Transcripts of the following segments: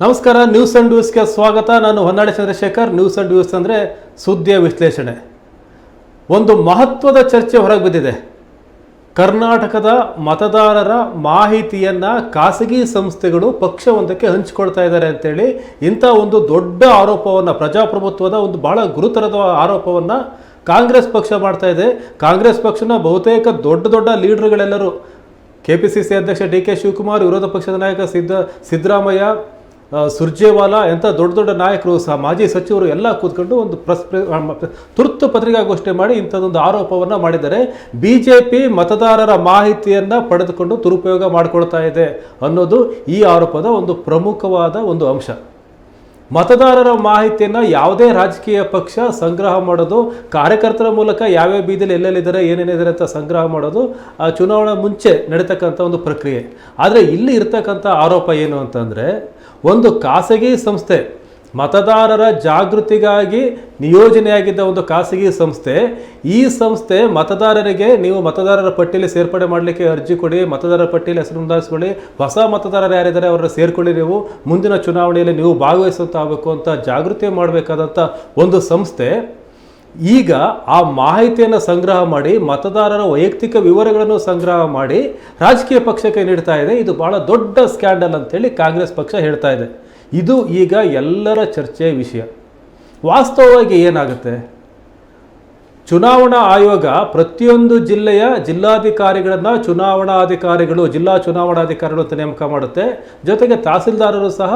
ನಮಸ್ಕಾರ news and ವ್ಯೂಸ್ಗೆ ಸ್ವಾಗತ. ನಾನು Honnali Chandrashekar. News and views ಅಂದರೆ ಸುದ್ದಿಯ ವಿಶ್ಲೇಷಣೆ. ಒಂದು ಮಹತ್ವದ ಚರ್ಚೆ ಹೊರಗೆ ಬಿದ್ದಿದೆ ಕರ್ನಾಟಕದ ಮತದಾರರ ಮಾಹಿತಿಯನ್ನು ಖಾಸಗಿ ಸಂಸ್ಥೆಗಳು ಪಕ್ಷವೊಂದಕ್ಕೆ ಹಂಚಿಕೊಳ್ತಾ ಇದ್ದಾರೆ ಅಂತೇಳಿ ಇಂಥ ಒಂದು ದೊಡ್ಡ ಆರೋಪವನ್ನು, ಪ್ರಜಾಪ್ರಭುತ್ವದ ಒಂದು ಬಹಳ ಗುರುತರದ ಆರೋಪವನ್ನು ಕಾಂಗ್ರೆಸ್ ಪಕ್ಷ ಮಾಡ್ತಾ ಇದೆ. ಕಾಂಗ್ರೆಸ್ ಪಕ್ಷನ ಬಹುತೇಕ ದೊಡ್ಡ ದೊಡ್ಡ ಲೀಡರ್ಗಳೆಲ್ಲರೂ ಕೆ ಪಿ ಸಿ ಸಿ ಅಧ್ಯಕ್ಷ ಡಿ ಕೆ ಶಿವಕುಮಾರ್, ವಿರೋಧ ಪಕ್ಷದ ನಾಯಕ ಸಿದ್ದ, ಸಿದ್ದರಾಮಯ್ಯ ಸುರ್ಜೇವಾಲಾ, ಎಂಥ ದೊಡ್ಡ ದೊಡ್ಡ ನಾಯಕರು ಸಹ ಮಾಜಿ ಸಚಿವರು ಎಲ್ಲ ಕೂತ್ಕೊಂಡು ಒಂದು ಪ್ರೆಸ್ ತುರ್ತು ಪತ್ರಿಕಾಗೋಷ್ಠಿ ಮಾಡಿ ಇಂಥದ್ದೊಂದು ಆರೋಪವನ್ನು ಮಾಡಿದ್ದಾರೆ. ಬಿ ಜೆ ಪಿ ಮತದಾರರ ಮಾಹಿತಿಯನ್ನು ಪಡೆದುಕೊಂಡು ದುರುಪಯೋಗ ಮಾಡಿಕೊಳ್ತಾ ಇದೆ ಅನ್ನೋದು ಈ ಆರೋಪದ ಒಂದು ಪ್ರಮುಖವಾದ ಒಂದು ಅಂಶ. ಮತದಾರರ ಮಾಹಿತಿಯನ್ನು ಯಾವುದೇ ರಾಜಕೀಯ ಪಕ್ಷ ಸಂಗ್ರಹ ಮಾಡೋದು, ಕಾರ್ಯಕರ್ತರ ಮೂಲಕ ಯಾವ್ಯಾವ ಬೀದಿಲಿ ಎಲ್ಲೆಲ್ಲಿದ್ದಾರೆ, ಏನೇನಿದ್ದಾರೆ ಅಂತ ಸಂಗ್ರಹ ಮಾಡೋದು ಆ ಚುನಾವಣೆ ಮುಂಚೆ ನಡೀತಕ್ಕಂಥ ಒಂದು ಪ್ರಕ್ರಿಯೆ. ಆದರೆ ಇಲ್ಲಿ ಇರ್ತಕ್ಕಂಥ ಆರೋಪ ಏನು ಅಂತಂದರೆ ಒಂದು ಖಾಸಗಿ ಸಂಸ್ಥೆ, ಮತದಾರರ ಜಾಗೃತಿಗಾಗಿ ನಿಯೋಜನೆಯಾಗಿದ್ದ ಒಂದು ಖಾಸಗಿ ಸಂಸ್ಥೆ, ಈ ಸಂಸ್ಥೆ ಮತದಾರರಿಗೆ ನೀವು ಮತದಾರರ ಪಟ್ಟಿಯಲ್ಲಿ ಸೇರ್ಪಡೆ ಮಾಡಲಿಕ್ಕೆ ಅರ್ಜಿ ಕೊಡಿ, ಮತದಾರರ ಪಟ್ಟಿಯಲ್ಲಿ ಹೆಸರು ನೋಂದಾಯಿಸ್ಕೊಳ್ಳಿ, ಹೊಸ ಮತದಾರರು ಯಾರಿದ್ದಾರೆ ಅವರನ್ನು ಸೇರ್ಕೊಳ್ಳಿ ನೀವು, ಮುಂದಿನ ಚುನಾವಣೆಯಲ್ಲಿ ನೀವು ಭಾಗವಹಿಸುವಂತಾಗಬೇಕು ಅಂತ ಜಾಗೃತಿ ಮಾಡಬೇಕಾದಂಥ ಒಂದು ಸಂಸ್ಥೆ ಈಗ ಆ ಮಾಹಿತಿಯನ್ನು ಸಂಗ್ರಹ ಮಾಡಿ, ಮತದಾರರ ವೈಯಕ್ತಿಕ ವಿವರಗಳನ್ನು ಸಂಗ್ರಹ ಮಾಡಿ ರಾಜಕೀಯ ಪಕ್ಷಕ್ಕೆ ನೀಡ್ತಾ ಇದೆ. ಇದು ಬಹಳ ದೊಡ್ಡ ಸ್ಕ್ಯಾಂಡಲ್ ಅಂತೇಳಿ ಕಾಂಗ್ರೆಸ್ ಪಕ್ಷ ಹೇಳ್ತಾ ಇದೆ. ಇದು ಈಗ ಎಲ್ಲರ ಚರ್ಚೆಯ ವಿಷಯ. ವಾಸ್ತವವಾಗಿ ಏನಾಗುತ್ತೆ? ಚುನಾವಣಾ ಆಯೋಗ ಪ್ರತಿಯೊಂದು ಜಿಲ್ಲೆಯ ಜಿಲ್ಲಾಧಿಕಾರಿಗಳನ್ನು ಚುನಾವಣಾಧಿಕಾರಿಗಳು, ಜಿಲ್ಲಾ ಚುನಾವಣಾಧಿಕಾರಿಗಳು ಅಂತ ನೇಮಕ ಮಾಡುತ್ತೆ. ಜೊತೆಗೆ ತಹಸೀಲ್ದಾರರು ಸಹ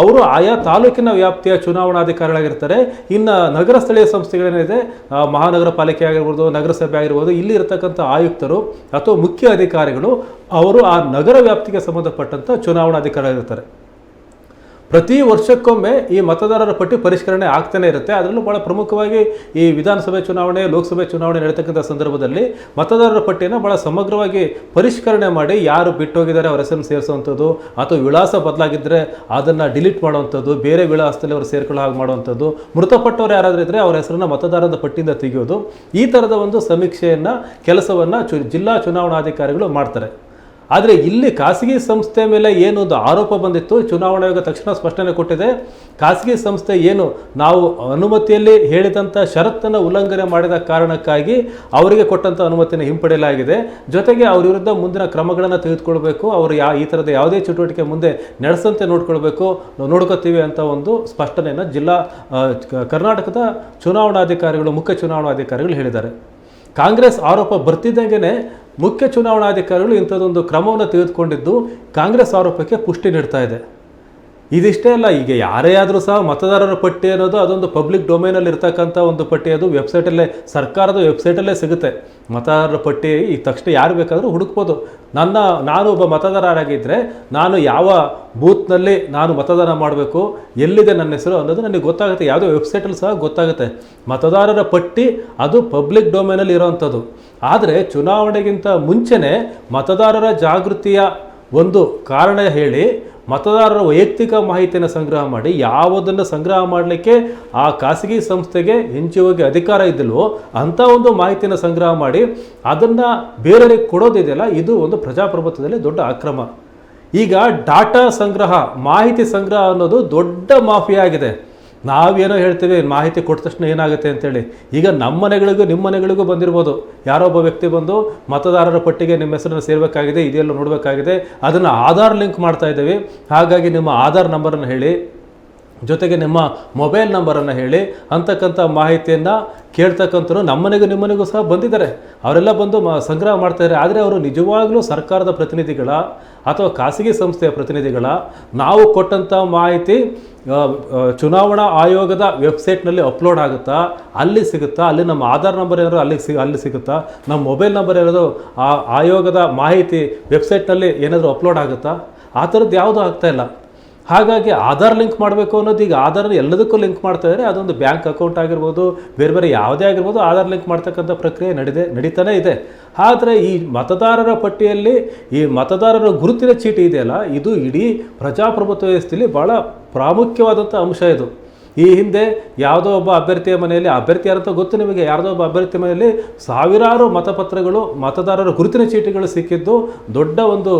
ಅವರು ಆಯಾ ತಾಲೂಕಿನ ವ್ಯಾಪ್ತಿಯ ಚುನಾವಣಾಧಿಕಾರಿಗಳಾಗಿರ್ತಾರೆ. ಇನ್ನು ನಗರ ಸ್ಥಳೀಯ ಸಂಸ್ಥೆಗಳೇನಿದೆ ಮಹಾನಗರ ಪಾಲಿಕೆ ಆಗಿರ್ಬೋದು, ನಗರಸಭೆ ಆಗಿರ್ಬೋದು, ಇಲ್ಲಿ ಇರತಕ್ಕಂಥ ಆಯುಕ್ತರು ಅಥವಾ ಮುಖ್ಯ ಅಧಿಕಾರಿಗಳು ಅವರು ಆ ನಗರ ವ್ಯಾಪ್ತಿಗೆ ಸಂಬಂಧಪಟ್ಟಂಥ ಚುನಾವಣಾಧಿಕಾರಿಗಳಿರ್ತಾರೆ ಪ್ರತಿ ವರ್ಷಕ್ಕೊಮ್ಮೆ ಈ ಮತದಾರರ ಪಟ್ಟಿ ಪರಿಷ್ಕರಣೆ ಆಗ್ತಾನೆ ಇರುತ್ತೆ. ಅದರಲ್ಲೂ ಭಾಳ ಪ್ರಮುಖವಾಗಿ ಈ ವಿಧಾನಸಭೆ ಚುನಾವಣೆ, ಲೋಕಸಭೆ ಚುನಾವಣೆ ನಡೀತಕ್ಕಂಥ ಸಂದರ್ಭದಲ್ಲಿ ಮತದಾರರ ಪಟ್ಟಿಯನ್ನು ಭಾಳ ಸಮಗ್ರವಾಗಿ ಪರಿಷ್ಕರಣೆ ಮಾಡಿ ಯಾರು ಬಿಟ್ಟೋಗಿದ್ದಾರೆ, ಅವರ ಹೆಸರನ್ನು ಸೇರಿಸುವಂಥದ್ದು, ಅಥವಾ ವಿಳಾಸ ಬದಲಾಗಿದ್ದರೆ ಅದನ್ನು ಡಿಲೀಟ್ ಮಾಡುವಂಥದ್ದು, ಬೇರೆ ವಿಳಾಸದಲ್ಲಿ ಅವರು ಸೇರ್ಕೊಳ್ಳೋ ಹಾಗೆ ಮಾಡುವಂಥದ್ದು, ಮೃತಪಟ್ಟವರು ಯಾರಾದರೂ ಇದ್ದರೆ ಅವರ ಹೆಸರನ್ನು ಮತದಾರರ ಪಟ್ಟಿಯಿಂದ ತೆಗೆಯೋದು. ಈ ಥರದ ಒಂದು ಸಮೀಕ್ಷೆಯನ್ನು, ಕೆಲಸವನ್ನು ಚು, ಜಿಲ್ಲಾ ಚುನಾವಣಾಧಿಕಾರಿಗಳು ಮಾಡ್ತಾರೆ. ಆದರೆ ಇಲ್ಲಿ ಖಾಸಗಿ ಸಂಸ್ಥೆ ಮೇಲೆ ಏನೊಂದು ಆರೋಪ ಬಂದಿತ್ತು, ಚುನಾವಣಾ ಆಯೋಗ ತಕ್ಷಣ ಸ್ಪಷ್ಟನೆ ಕೊಟ್ಟಿದೆ. ಖಾಸಗಿ ಸಂಸ್ಥೆ ಏನು ನಾವು ಅನುಮತಿಯಲ್ಲಿ ಹೇಳಿದಂಥ ಷರತ್ತನ್ನು ಉಲ್ಲಂಘನೆ ಮಾಡಿದ ಕಾರಣಕ್ಕಾಗಿ ಅವರಿಗೆ ಕೊಟ್ಟಂಥ ಅನುಮತಿಯನ್ನು ಹಿಂಪಡೆಯಲಾಗಿದೆ. ಜೊತೆಗೆ ಅವ್ರ ವಿರುದ್ಧ ಮುಂದಿನ ಕ್ರಮಗಳನ್ನು ತೆಗೆದುಕೊಳ್ಬೇಕು. ಅವರು ಯಾ ಈ ಥರದ ಯಾವುದೇ ಚಟುವಟಿಕೆ ಮುಂದೆ ನಡೆಸಂತೆ ನೋಡ್ಕೊಳ್ಬೇಕು. ನೋಡ್ಕೋತೀವಿ ಅಂತ ಒಂದು ಸ್ಪಷ್ಟನೆಯನ್ನು ಜಿಲ್ಲಾ ಕರ್ನಾಟಕದ ಚುನಾವಣಾಧಿಕಾರಿಗಳು, ಮುಖ್ಯ ಚುನಾವಣಾಧಿಕಾರಿಗಳು ಹೇಳಿದ್ದಾರೆ. ಕಾಂಗ್ರೆಸ್ ಆರೋಪ ಬರ್ತಿದ್ದಂಗೆ ಮುಖ್ಯ ಚುನಾವಣಾಧಿಕಾರಿಗಳು ಇಂಥದ್ದೊಂದು ಕ್ರಮವನ್ನು ತೆಗೆದುಕೊಂಡಿದ್ದು ಕಾಂಗ್ರೆಸ್ ಆರೋಪಕ್ಕೆ ಪುಷ್ಟಿ ನೀಡ್ತಾ ಇದೆ. ಇದಿಷ್ಟೇ ಅಲ್ಲ, ಈಗ ಯಾರೇ ಆದರೂ ಸಹ ಮತದಾರರ ಪಟ್ಟಿ ಅನ್ನೋದು ಅದೊಂದು ಪಬ್ಲಿಕ್ ಡೊಮೈನಲ್ಲಿ ಇರ್ತಕ್ಕಂಥ ಒಂದು ಪಟ್ಟಿ. ಅದು ವೆಬ್ಸೈಟಲ್ಲೇ, ಸರ್ಕಾರದ ವೆಬ್ಸೈಟಲ್ಲೇ ಸಿಗುತ್ತೆ. ಮತದಾರರ ಪಟ್ಟಿ, ಈ ತಕ್ಷಣ ಯಾರು ಬೇಕಾದರೂ ಹುಡುಕ್ಬೋದು. ನನ್ನ, ನಾನು ಒಬ್ಬ ಮತದಾರರಾಗಿದ್ದರೆ ನಾನು ಯಾವ ಬೂತ್ನಲ್ಲಿ ನಾನು ಮತದಾನ ಮಾಡಬೇಕು, ಎಲ್ಲಿದೆ ನನ್ನ ಹೆಸರು ಅನ್ನೋದು ನನಗೆ ಗೊತ್ತಾಗುತ್ತೆ. ಯಾವುದೇ ವೆಬ್ಸೈಟಲ್ಲಿ ಸಹ ಗೊತ್ತಾಗುತ್ತೆ. ಮತದಾರರ ಪಟ್ಟಿ, ಅದು ಪಬ್ಲಿಕ್ ಡೊಮೈನಲ್ಲಿ ಇರೋವಂಥದ್ದು. ಆದರೆ ಚುನಾವಣೆಗಿಂತ ಮುಂಚೆನೇ ಮತದಾರರ ಜಾಗೃತಿಯ ಒಂದು ಕಾರಣ ಹೇಳಿ ಮತದಾರರ ವೈಯಕ್ತಿಕ ಮಾಹಿತಿಯನ್ನು ಸಂಗ್ರಹ ಮಾಡಿ ಯಾವುದನ್ನು ಸಂಗ್ರಹ ಮಾಡಲಿಕ್ಕೆ ಆ ಖಾಸಗಿ ಸಂಸ್ಥೆಗೆ ಹೋಗಿ ಅಧಿಕಾರ ಇದ್ದಿಲ್ವೋ ಅಂಥ ಒಂದು ಮಾಹಿತಿಯನ್ನು ಸಂಗ್ರಹ ಮಾಡಿ ಅದನ್ನು ಬೇರೆಯವರಿಗೆ ಕೊಡೋದಿದೆಯಲ್ಲ ಇದು ಒಂದು ಪ್ರಜಾಪ್ರಭುತ್ವದಲ್ಲಿ ದೊಡ್ಡ ಅಕ್ರಮ. ಈಗ ಡಾಟಾ ಸಂಗ್ರಹ, ಮಾಹಿತಿ ಸಂಗ್ರಹ ಅನ್ನೋದು ದೊಡ್ಡ ಮಾಫಿಯಾ ಆಗಿದೆ. ನಾವೇನೋ ಹೇಳ್ತೀವಿ, ಮಾಹಿತಿ ಕೊಟ್ಟ ತಕ್ಷಣ ಏನಾಗುತ್ತೆ ಅಂತೇಳಿ. ಈಗ ನಮ್ಮ ಮನೆಗಳಿಗೂ ನಿಮ್ಮ ಮನೆಗಳಿಗೂ ಬಂದಿರ್ಬೋದು. ಯಾರೋ ಒಬ್ಬ ವ್ಯಕ್ತಿ ಬಂದು ಮತದಾರರ ಪಟ್ಟಿಗೆ ನಿಮ್ಮ ಹೆಸರನ್ನು ಸೇರಬೇಕಾಗಿದೆ, ಇದೆಲ್ಲ ನೋಡಬೇಕಾಗಿದೆ. ಅದನ್ನು ಆಧಾರ್ ಲಿಂಕ್ ಮಾಡ್ತಾ ಇದ್ದೀವಿ. ಹಾಗಾಗಿ ನಿಮ್ಮ ಆಧಾರ್ ನಂಬರನ್ನು ಹೇಳಿ. ಜೊತೆಗೆ ನಿಮ್ಮ ಮೊಬೈಲ್ ನಂಬರನ್ನು ಹೇಳಿ ಅಂತಕ್ಕಂಥ ಮಾಹಿತಿಯನ್ನು ಕೇಳ್ತಕ್ಕಂಥ ನಮ್ಮನೆಗೂ ನಿಮ್ಮನೆಗೂ ಸಹ ಬಂದಿದ್ದಾರೆ. ಅವರೆಲ್ಲ ಬಂದು ಮ ಸಂಗ್ರಹ ಮಾಡ್ತಾಯಿದ್ದಾರೆ ಆದರೆ ಅವರು ನಿಜವಾಗಲೂ ಸರ್ಕಾರದ ಪ್ರತಿನಿಧಿಗಳ ಅಥವಾ ಖಾಸಗಿ ಸಂಸ್ಥೆಯ ಪ್ರತಿನಿಧಿಗಳ ನಾವು ಕೊಟ್ಟಂಥ ಮಾಹಿತಿ ಚುನಾವಣಾ ಆಯೋಗದ ವೆಬ್ಸೈಟ್ನಲ್ಲಿ ಅಪ್ಲೋಡ್ ಆಗುತ್ತಾ, ಅಲ್ಲಿ ಸಿಗುತ್ತಾ, ಅಲ್ಲಿ ನಮ್ಮ ಆಧಾರ್ ನಂಬರ್ ಏನಾದರೂ ಅಲ್ಲಿ ಸಿ, ಅಲ್ಲಿ ಸಿಗುತ್ತಾ, ನಮ್ಮ ಮೊಬೈಲ್ ನಂಬರ್ ಏನಾದರೂ ಆ, ಆಯೋಗದ ಮಾಹಿತಿ ವೆಬ್ಸೈಟ್ನಲ್ಲಿ ಏನಾದರೂ ಅಪ್ಲೋಡ್ ಆಗುತ್ತಾ? ಆ ಥರದ್ದು ಯಾವುದೂ ಆಗ್ತಾಯಿಲ್ಲ ಹಾಗಾಗಿ ಆಧಾರ್ ಲಿಂಕ್ ಮಾಡಬೇಕು ಅನ್ನೋದು ಈಗ ಆಧಾರ್ ಎಲ್ಲದಕ್ಕೂ ಲಿಂಕ್ ಮಾಡ್ತಾ ಇದ್ದಾರೆ. ಅದೊಂದು ಬ್ಯಾಂಕ್ ಅಕೌಂಟ್ ಆಗಿರ್ಬೋದು, ಬೇರೆ ಬೇರೆ ಯಾವುದೇ ಆಗಿರ್ಬೋದು ಆಧಾರ್ ಲಿಂಕ್ ಮಾಡ್ತಕ್ಕಂಥ ಪ್ರಕ್ರಿಯೆ ನಡೆದೇ, ನಡೀತಾನೇ ಇದೆ. ಆದರೆ ಈ ಮತದಾರರ ಪಟ್ಟಿಯಲ್ಲಿ ಈ ಮತದಾರರ ಗುರುತಿನ ಚೀಟಿ ಇದೆಯಲ್ಲ, ಇದು ಇಡೀ ಪ್ರಜಾಪ್ರಭುತ್ವ ವ್ಯವಸ್ಥೆಯಲ್ಲಿ ಭಾಳ ಪ್ರಾಮುಖ್ಯವಾದಂಥ ಅಂಶ ಇದು. ಈ ಹಿಂದೆ ಯಾವುದೋ ಒಬ್ಬ ಅಭ್ಯರ್ಥಿಯ ಮನೆಯಲ್ಲಿ, ಅಭ್ಯರ್ಥಿ ಯಾರಂತ ಗೊತ್ತು ನಿಮಗೆ, ಯಾರದೋ ಒಬ್ಬ ಅಭ್ಯರ್ಥಿ ಮನೆಯಲ್ಲಿ ಸಾವಿರಾರು ಮತಪತ್ರಗಳು, ಮತದಾರರ ಗುರುತಿನ ಚೀಟಿಗಳು ಸಿಕ್ಕಿದ್ದು, ದೊಡ್ಡ ಒಂದು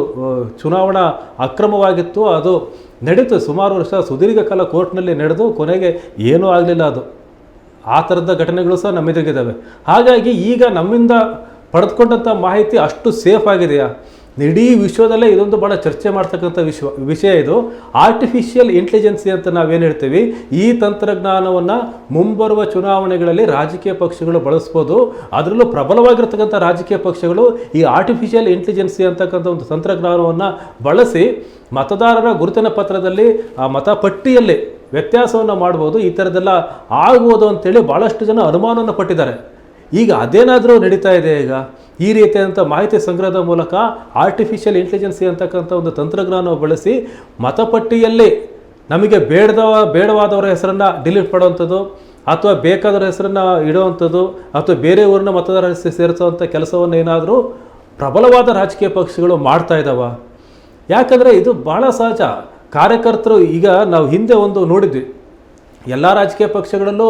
ಚುನಾವಣಾ ಅಕ್ರಮವಾಗಿತ್ತು. ಅದು ನಡೀತು ಸುಮಾರು ವರ್ಷ ಸುದೀರ್ಘ ಕಾಲ ಕೋರ್ಟ್ನಲ್ಲಿ ನಡೆದು ಕೊನೆಗೆ ಏನೂ ಆಗಲಿಲ್ಲ ಅದು. ಆ ಥರದ ಘಟನೆಗಳು ಸಹ ನಮ್ಮೆದುರಿಗಿದ್ದಾವೆ ಹಾಗಾಗಿ ಈಗ ನಮ್ಮಿಂದ ಪಡೆದುಕೊಂಡಂಥ ಮಾಹಿತಿ ಅಷ್ಟು ಸೇಫ್ ಆಗಿದೆಯಾ? ಇಡೀ ವಿಶ್ವದಲ್ಲೇ ಇದೊಂದು ಭಾಳ ಚರ್ಚೆ ಮಾಡ್ತಕ್ಕಂಥ ವಿಶ್ವ ವಿಷಯ ಇದು. ಆರ್ಟಿಫಿಷಿಯಲ್ ಇಂಟೆಲಿಜೆನ್ಸಿ ಅಂತ ನಾವೇನು ಹೇಳ್ತೀವಿ? ಈ ತಂತ್ರಜ್ಞಾನವನ್ನು ಮುಂಬರುವ ಚುನಾವಣೆಗಳಲ್ಲಿ ರಾಜಕೀಯ ಪಕ್ಷಗಳು ಬಳಸ್ಬೋದು. ಅದರಲ್ಲೂ ಪ್ರಬಲವಾಗಿರ್ತಕ್ಕಂಥ ರಾಜಕೀಯ ಪಕ್ಷಗಳು ಈ ಆರ್ಟಿಫಿಷಿಯಲ್ ಇಂಟೆಲಿಜೆನ್ಸಿ ಅಂತಕ್ಕಂಥ ಒಂದು ತಂತ್ರಜ್ಞಾನವನ್ನು ಬಳಸಿ ಮತದಾರರ ಗುರುತಿನ ಪತ್ರದಲ್ಲಿ, ಆ ಮತಪಟ್ಟಿಯಲ್ಲಿ ವ್ಯತ್ಯಾಸವನ್ನು ಮಾಡ್ಬೋದು. ಈ ಥರದ್ದೆಲ್ಲ ಆಗ್ಬೋದು ಅಂತೇಳಿ ಭಾಳಷ್ಟು ಜನ ಅನುಮಾನವನ್ನು ಪಟ್ಟಿದ್ದಾರೆ. ಈಗ ಅದೇನಾದರೂ ನಡೀತಾ ಇದೆ ಈಗ? ಈ ರೀತಿಯಾದಂಥ ಮಾಹಿತಿ ಸಂಗ್ರಹದ ಮೂಲಕ ಆರ್ಟಿಫಿಷಿಯಲ್ ಇಂಟೆಲಿಜೆನ್ಸಿ ಅಂತಕ್ಕಂಥ ಒಂದು ತಂತ್ರಜ್ಞಾನ ಬಳಸಿ ಮತಪಟ್ಟಿಯಲ್ಲಿ ನಮಗೆ ಬೇಡದ ಬೇಡವಾದವರ ಹೆಸರನ್ನು ಡಿಲೀಟ್ ಮಾಡುವಂಥದ್ದು, ಅಥವಾ ಬೇಕಾದವರ ಹೆಸರನ್ನು ಇಡುವಂಥದ್ದು, ಅಥವಾ ಬೇರೆ ಊರಿನ ಮತದಾರರ ಹೆಸರು ಸೇರಿಸುವಂಥ ಕೆಲಸವನ್ನು ಏನಾದರೂ ಪ್ರಬಲವಾದ ರಾಜಕೀಯ ಪಕ್ಷಗಳು ಮಾಡ್ತಾ ಇದ್ದಾವ ಯಾಕಂದರೆ ಇದು ಭಾಳ ಸಹಜ. ಕಾರ್ಯಕರ್ತರು ಈಗ ನಾವು ಹಿಂದೆ ಒಂದು ನೋಡಿದ್ವಿ. ಎಲ್ಲ ರಾಜಕೀಯ ಪಕ್ಷಗಳಲ್ಲೂ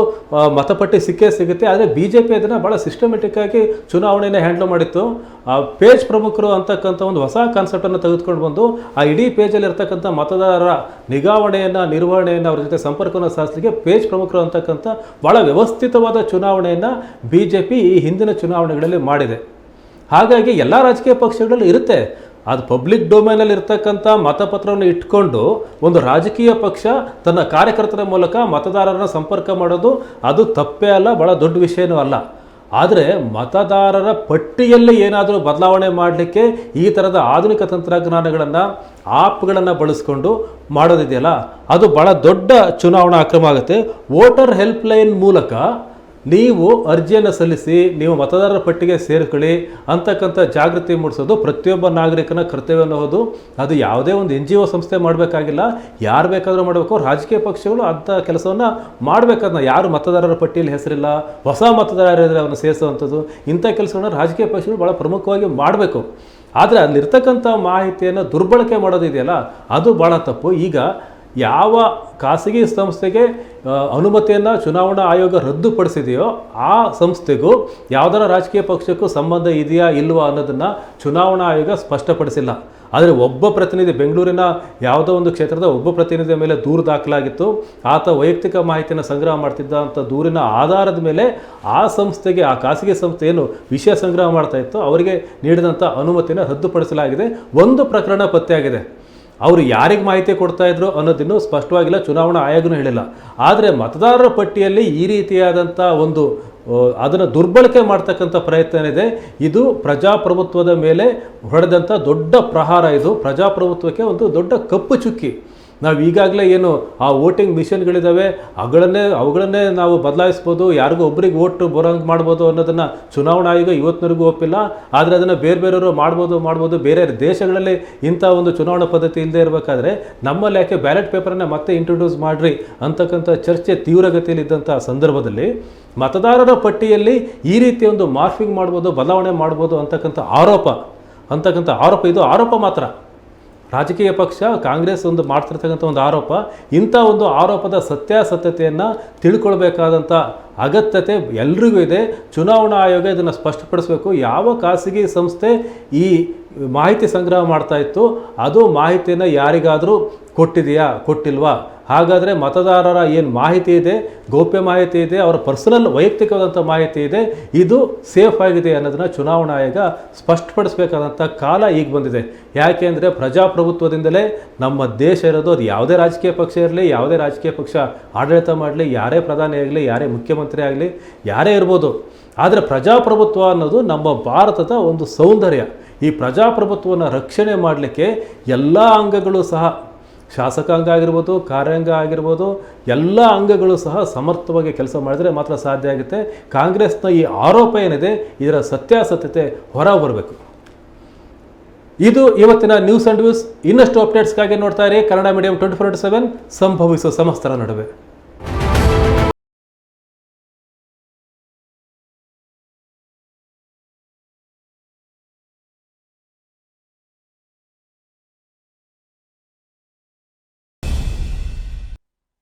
ಮತಪಟ್ಟಿ ಸಿಕ್ಕೇ ಸಿಗುತ್ತೆ. ಆದರೆ ಬಿ ಜೆ ಪಿ ಅದನ್ನು ಭಾಳ ಸಿಸ್ಟಮೆಟಿಕ್ ಆಗಿ ಚುನಾವಣೆಯನ್ನು ಹ್ಯಾಂಡಲ್ ಮಾಡಿತ್ತು. ಆ ಪೇಜ್ ಪ್ರಮುಖರು ಅಂತಕ್ಕಂಥ ಒಂದು ಹೊಸ ಕಾನ್ಸೆಪ್ಟನ್ನು ತೆಗೆದುಕೊಂಡು ಬಂದು, ಆ ಇಡೀ ಪೇಜಲ್ಲಿ ಇರ್ತಕ್ಕಂಥ ಮತದಾರರ ನಿಗಾವಣೆಯನ್ನು, ನಿರ್ವಹಣೆಯನ್ನು, ಅವ್ರ ಜೊತೆ ಸಂಪರ್ಕವನ್ನು ಸಾಧಿಸಲಿಕ್ಕೆ ಪೇಜ್ ಪ್ರಮುಖರು ಅಂತಕ್ಕಂಥ ಭಾಳ ವ್ಯವಸ್ಥಿತವಾದ ಚುನಾವಣೆಯನ್ನು ಬಿ ಜೆ ಪಿ ಈ ಹಿಂದಿನ ಚುನಾವಣೆಗಳಲ್ಲಿ ಮಾಡಿದೆ. ಹಾಗಾಗಿ ಎಲ್ಲ ರಾಜಕೀಯ ಪಕ್ಷಗಳಲ್ಲೂ ಇರುತ್ತೆ. ಅದು ಪಬ್ಲಿಕ್ ಡೊಮೈನಲ್ಲಿ ಇರ್ತಕ್ಕಂಥ ಮತಪತ್ರವನ್ನು ಇಟ್ಕೊಂಡು ಒಂದು ರಾಜಕೀಯ ಪಕ್ಷ ತನ್ನ ಕಾರ್ಯಕರ್ತರ ಮೂಲಕ ಮತದಾರರನ್ನ ಸಂಪರ್ಕ ಮಾಡೋದು, ಅದು ತಪ್ಪೇ ಅಲ್ಲ ಭಾಳ ದೊಡ್ಡ ವಿಷಯನೂ ಅಲ್ಲ. ಆದರೆ ಮತದಾರರ ಪಟ್ಟಿಯಲ್ಲಿ ಏನಾದರೂ ಬದಲಾವಣೆ ಮಾಡಲಿಕ್ಕೆ ಈ ಥರದ ಆಧುನಿಕ ತಂತ್ರಜ್ಞಾನಗಳನ್ನು ಆ್ಯಪ್ಗಳನ್ನು ಬಳಸ್ಕೊಂಡು ಮಾಡೋದಿದೆಯಲ್ಲ, ಅದು ಭಾಳ ದೊಡ್ಡ ಚುನಾವಣಾ ಅಕ್ರಮ ಆಗುತ್ತೆ. ವೋಟರ್ ಹೆಲ್ಪ್ಲೈನ್ ಮೂಲಕ ನೀವು ಅರ್ಜಿಯನ್ನು ಸಲ್ಲಿಸಿ, ನೀವು ಮತದಾರರ ಪಟ್ಟಿಗೆ ಸೇರ್ಕೊಳ್ಳಿ ಅಂತಕ್ಕಂಥ ಜಾಗೃತಿ ಮೂಡಿಸೋದು ಪ್ರತಿಯೊಬ್ಬ ನಾಗರಿಕನ ಕರ್ತವ್ಯ ಅನ್ನೋದು. ಅದು ಯಾವುದೇ ಒಂದು ಎನ್ ಜಿ ಒ ಸಂಸ್ಥೆ ಮಾಡಬೇಕಾಗಿಲ್ಲ. ಯಾರು ಬೇಕಾದರೂ ಮಾಡಬೇಕು. ರಾಜಕೀಯ ಪಕ್ಷಗಳು ಅಂಥ ಕೆಲಸವನ್ನು ಮಾಡಬೇಕಾದ ಯಾರು ಮತದಾರರ ಪಟ್ಟಿಯಲ್ಲಿ ಹೆಸರಿಲ್ಲ, ಹೊಸ ಮತದಾರರಿದ್ರೆ ಅವನ್ನ ಸೇರಿಸುವಂಥದ್ದು. ಇಂಥ ಕೆಲಸಗಳನ್ನ ರಾಜಕೀಯ ಪಕ್ಷಗಳು ಭಾಳ ಪ್ರಮುಖವಾಗಿ ಮಾಡಬೇಕು. ಆದರೆ ಅಲ್ಲಿರ್ತಕ್ಕಂಥ ಮಾಹಿತಿಯನ್ನು ದುರ್ಬಳಕೆ ಮಾಡೋದಿದೆಯಲ್ಲ ಅದು ಭಾಳ ತಪ್ಪು. ಈಗ ಯಾವ ಖಾಸಗಿ ಸಂಸ್ಥೆಗೆ ಅನುಮತಿಯನ್ನು ಚುನಾವಣಾ ಆಯೋಗ ರದ್ದುಪಡಿಸಿದೆಯೋ ಆ ಸಂಸ್ಥೆಗೂ ಯಾವ್ದಾರ ರಾಜಕೀಯ ಪಕ್ಷಕ್ಕೂ ಸಂಬಂಧ ಇದೆಯಾ ಇಲ್ವಾ ಅನ್ನೋದನ್ನು ಚುನಾವಣಾ ಆಯೋಗ ಸ್ಪಷ್ಟಪಡಿಸಿಲ್ಲ. ಆದರೆ ಒಬ್ಬ ಪ್ರತಿನಿಧಿ ಬೆಂಗಳೂರಿನ ಯಾವುದೋ ಒಂದು ಕ್ಷೇತ್ರದ ಒಬ್ಬ ಪ್ರತಿನಿಧಿಯ ಮೇಲೆ ದೂರು ದಾಖಲಾಗಿತ್ತು. ಆತ ವೈಯಕ್ತಿಕ ಮಾಹಿತಿಯನ್ನು ಸಂಗ್ರಹ ಮಾಡ್ತಿದ್ದ ಅಂತ ದೂರಿನ ಆಧಾರದ ಮೇಲೆ ಆ ಸಂಸ್ಥೆಗೆ, ಆ ಖಾಸಗಿ ಸಂಸ್ಥೆ ಏನು ವಿಷಯ ಸಂಗ್ರಹ ಮಾಡ್ತಾ ಇತ್ತು, ಅವರಿಗೆ ನೀಡಿದಂಥ ಅನುಮತಿಯನ್ನು ರದ್ದುಪಡಿಸಲಾಗಿದೆ. ಒಂದು ಪ್ರಕರಣ ಪತ್ತೆಯಾಗಿದೆ. ಅವರು ಯಾರಿಗೆ ಮಾಹಿತಿ ಕೊಡ್ತಾ ಇದ್ರು ಅನ್ನೋದಿನ್ನೂ ಸ್ಪಷ್ಟವಾಗಿಲ್ಲ, ಚುನಾವಣಾ ಆಯೋಗನೂ ಹೇಳಿಲ್ಲ. ಆದರೆ ಮತದಾರರ ಪಟ್ಟಿಯಲ್ಲಿ ಈ ರೀತಿಯಾದಂಥ ಒಂದು ಅದನ್ನು ದುರ್ಬಳಕೆ ಮಾಡ್ತಕ್ಕಂಥ ಪ್ರಯತ್ನ ಏನಿದೆ ಇದು ಪ್ರಜಾಪ್ರಭುತ್ವದ ಮೇಲೆ ಹೊಡೆದಂಥ ದೊಡ್ಡ ಪ್ರಹಾರ ಇದು. ಪ್ರಜಾಪ್ರಭುತ್ವಕ್ಕೆ ಒಂದು ದೊಡ್ಡ ಕಪ್ಪು ಚುಕ್ಕಿ. ನಾವು ಈಗಾಗಲೇ ಏನು ಆ ವೋಟಿಂಗ್ ಮಿಷನ್ಗಳಿದ್ದಾವೆ ಅವುಗಳನ್ನೇ ಅವುಗಳನ್ನೇ ನಾವು ಬದಲಾಯಿಸ್ಬೋದು, ಯಾರಿಗೂ ಒಬ್ರಿಗೆ ಓಟ್ ಬರೋಂಗೆ ಮಾಡ್ಬೋದು ಅನ್ನೋದನ್ನು ಚುನಾವಣಾ ಆಯೋಗ ಇವತ್ತಿನವರೆಗೂ ಒಪ್ಪಿಲ್ಲ. ಆದರೆ ಅದನ್ನು ಬೇರೆ ಬೇರೆಯವರು ಮಾಡ್ಬೋದು ಮಾಡ್ಬೋದು, ಬೇರೆ ದೇಶಗಳಲ್ಲಿ ಇಂಥ ಒಂದು ಚುನಾವಣಾ ಪದ್ಧತಿ ಇಲ್ಲದೆ ಇರಬೇಕಾದ್ರೆ ನಮ್ಮಲ್ಲಿ ಯಾಕೆ ಬ್ಯಾಲೆಟ್ ಪೇಪರನ್ನು ಮತ್ತೆ ಇಂಟ್ರೊಡ್ಯೂಸ್ ಮಾಡಿರಿ ಅಂತಕ್ಕಂಥ ಚರ್ಚೆ ತೀವ್ರಗತಿಯಲ್ಲಿದ್ದಂಥ ಸಂದರ್ಭದಲ್ಲಿ ಮತದಾರರ ಪಟ್ಟಿಯಲ್ಲಿ ಈ ರೀತಿ ಒಂದು ಮಾರ್ಫಿಂಗ್ ಮಾಡ್ಬೋದು, ಬದಲಾವಣೆ ಮಾಡ್ಬೋದು ಅಂತಕ್ಕಂಥ ಆರೋಪ ಅಂತಕ್ಕಂಥ ಆರೋಪ, ಇದು ಆರೋಪ ಮಾತ್ರ. ರಾಜಕೀಯ ಪಕ್ಷ, ಕಾಂಗ್ರೆಸ್ ಒಂದು ಮಾಡ್ತಿರ್ತಕ್ಕಂಥ ಒಂದು ಆರೋಪ, ಇಂಥ ಒಂದು ಆರೋಪದ ಸತ್ಯಾಸತ್ಯತೆಯನ್ನು ತಿಳ್ಕೊಳ್ಬೇಕಾದಂಥ ಅಗತ್ಯತೆ ಎಲ್ರಿಗೂ ಇದೆ. ಚುನಾವಣಾ ಆಯೋಗ ಇದನ್ನು ಸ್ಪಷ್ಟಪಡಿಸಬೇಕು. ಯಾವ ಖಾಸಗಿ ಸಂಸ್ಥೆ ಈ ಮಾಹಿತಿ ಸಂಗ್ರಹ ಮಾಡ್ತಾ ಇತ್ತು. ಅದು ಮಾಹಿತಿಯನ್ನು ಯಾರಿಗಾದರೂ ಕೊಟ್ಟಿದೆಯಾ? ಕೊಟ್ಟಿಲ್ವಾ? ಹಾಗಾದರೆ ಮತದಾರರ ಏನು ಮಾಹಿತಿ ಇದೆ, ಗೌಪ್ಯ ಮಾಹಿತಿ ಇದೆ, ಅವರ ಪರ್ಸನಲ್ ವೈಯಕ್ತಿಕವಾದಂಥ ಮಾಹಿತಿ ಇದೆ, ಇದು ಸೇಫ್ ಆಗಿದೆ ಅನ್ನೋದನ್ನು ಚುನಾವಣಾ ಆಯೋಗ ಸ್ಪಷ್ಟಪಡಿಸಬೇಕಾದಂಥ ಕಾಲ ಈಗ ಬಂದಿದೆ. ಯಾಕೆ ಅಂದರೆ ಪ್ರಜಾಪ್ರಭುತ್ವದಿಂದಲೇ ನಮ್ಮ ದೇಶ ಇರೋದು, ಅದು ಯಾವುದೇ ರಾಜಕೀಯ ಪಕ್ಷ ಇರಲಿ, ಯಾವುದೇ ರಾಜಕೀಯ ಪಕ್ಷ ಆಡಳಿತ ಮಾಡಲಿ, ಯಾರೇ ಪ್ರಧಾನಿ ಆಗಲಿ, ಯಾರೇ ಮುಖ್ಯಮಂತ್ರಿ ಆಗಲಿ, ಯಾರೇ ಇರ್ಬೋದು. ಆದರೆ ಪ್ರಜಾಪ್ರಭುತ್ವ ಅನ್ನೋದು ನಮ್ಮ ಭಾರತದ ಒಂದು ಸೌಂದರ್ಯ. ಈ ಪ್ರಜಾಪ್ರಭುತ್ವವನ್ನು ರಕ್ಷಣೆ ಮಾಡಲಿಕ್ಕೆ ಎಲ್ಲ ಅಂಗಗಳು ಸಹ ಶಾಸಕಾಂಗ ಆಗಿರ್ಬೋದು, ಕಾರ್ಯಾಂಗ ಆಗಿರ್ಬೋದು, ಎಲ್ಲ ಅಂಗಗಳು ಸಹ ಸಮರ್ಥವಾಗಿ ಕೆಲಸ ಮಾಡಿದರೆ ಮಾತ್ರ ಸಾಧ್ಯ ಆಗುತ್ತೆ. ಕಾಂಗ್ರೆಸ್ನ ಈ ಆರೋಪ ಏನಿದೆ, ಇದರ ಸತ್ಯಾಸತ್ಯತೆ ಹೊರ ಬರಬೇಕು ಇದು ಇವತ್ತಿನ ನ್ಯೂಸ್ ಆ್ಯಂಡ್ ವ್ಯೂಸ್. ಇನ್ನಷ್ಟು ಅಪ್ಡೇಟ್ಸ್ಗಾಗಿ ನೋಡ್ತಾ ಇರಿ Kannada medium twenty four seven. ಸಂಭವಿಸುವ ಸಮಸ್ತರ ನಡುವೆ.